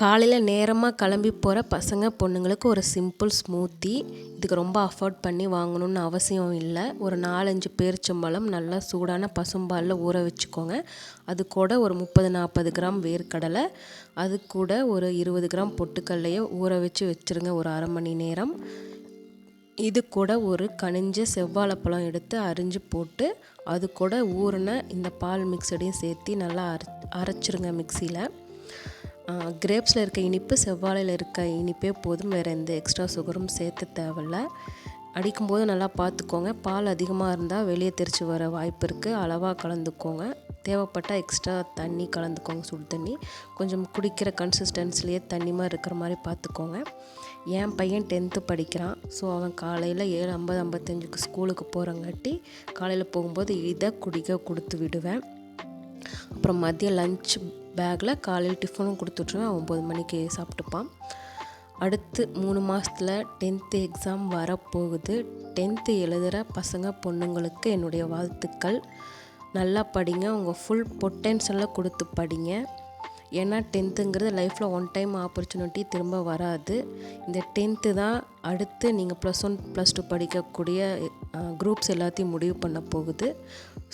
காலையில் நேரமாக கிளம்பி போகிற பசங்க பொண்ணுங்களுக்கு ஒரு சிம்பிள் ஸ்மூத்தி இதுக்கு ரொம்ப அஃபோர்ட் பண்ணி வாங்கணும்னு அவசியம் இல்லை. ஒரு நாலஞ்சு பேரிச்சம்பழம் நல்லா சூடான பசும்பாலில் ஊற வச்சுக்கோங்க. அது கூட ஒரு முப்பது நாற்பது கிராம் வேர்க்கடலை. அது கூட ஒரு இருபது கிராம் பொட்டுக்கல்லையை ஊற வச்சு வச்சுருங்க ஒரு அரை மணி நேரம். இது கூட ஒரு கனிஞ்ச செவ்வாழைப்பழம் எடுத்து அரிஞ்சு போட்டு அது கூட ஊறின இந்த பால் மிக்சடையும் சேர்த்து நல்லா அரை அரைச்சிருங்க மிக்சியில் கிரேப்ஸில் இருக்க இனிப்பு செவ்வாழையில் இருக்க இனிப்பே போதும். வேறு எந்த எக்ஸ்ட்ரா சுகரும் சேர்த்து தேவையில்ல. அடிக்கும்போது நல்லா பார்த்துக்கோங்க. பால் அதிகமாக இருந்தால் வெளியே தெரிச்சு வர வாய்ப்பு இருக்குது அளவாக கலந்துக்கோங்க. தேவைப்பட்டால் எக்ஸ்ட்ரா தண்ணி கலந்துக்கோங்க சுடு தண்ணி. கொஞ்சம் குடிக்கிற கன்சிஸ்டன்சிலேயே தண்ணி மாதிரி இருக்கிற மாதிரி பார்த்துக்கோங்க. என் பையன் டென்த்து படிக்கிறான். ஸோ அவன் காலையில் ஏழு ஐம்பது ஐம்பத்தஞ்சுக்கு ஸ்கூலுக்கு போகிறங்காட்டி காலையில் போகும்போது இதை குடிக்க கொடுத்து விடுவேன். அப்புறம் மதியம் லஞ்ச் பேக்கில் காலையில் டிஃபனும் கொடுத்துட்ருவேன் ஒம்பது மணிக்கு சாப்பிட்டுப்பான். அடுத்து மூணு மாதத்தில் டென்த்து எக்ஸாம் வரப்போகுது. டென்த்து எழுதுகிற பசங்க பொண்ணுங்களுக்கு என்னுடைய வாழ்த்துக்கள். நல்லா படிங்க உங்கள் ஃபுல் பொட்டென்ஷியலில் கொடுத்து படிங்க. ஏன்னா டென்த்துங்கிறது லைஃப்பில் ஒன் டைம் ஆப்பர்ச்சுனிட்டி திரும்ப வராது. இந்த டென்த்து தான் அடுத்து நீங்கள் ப்ளஸ் ஒன் ப்ளஸ் டூ படிக்கக்கூடிய குரூப்ஸ் எல்லாத்தையும் முடிவு பண்ண போகுது.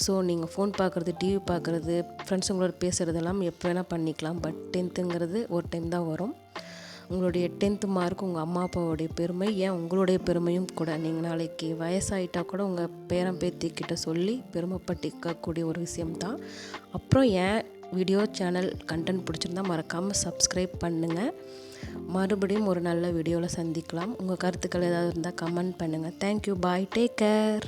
ஸோ நீங்கள் ஃபோன் பார்க்குறது டிவி பார்க்குறது ஃப்ரெண்ட்ஸுங்களோட பேசுகிறதெல்லாம் எப்போ வேணால் பண்ணிக்கலாம். பட் டென்த்துங்கிறது ஒரு டைம் தான் வரும். உங்களுடைய டென்த்து மார்க் உங்கள் அம்மா அப்பாவுடைய பெருமை ஏன் உங்களுடைய பெருமையும் கூட. நீங்கள் நாளைக்கு வயசாகிட்டால் கூட உங்கள் பேரன் பேத்திக்கிட்ட சொல்லி பெருமைப்பட்டிக்கக்கூடிய ஒரு விஷயம்தான் அப்புறம் ஏன் வீடியோ சேனல் கண்டென்ட் பிடிச்சிருந்தா மறக்காமல் சப்ஸ்கிரைப் பண்ணுங்கள் மறுபடியும் ஒரு நல்ல வீடியோவில் சந்திக்கலாம். உங்கள் கருத்துக்கள் ஏதாவது இருந்தால் கமெண்ட் பண்ணுங்கள் தேங்க்யூ பாய் டேக் கேர்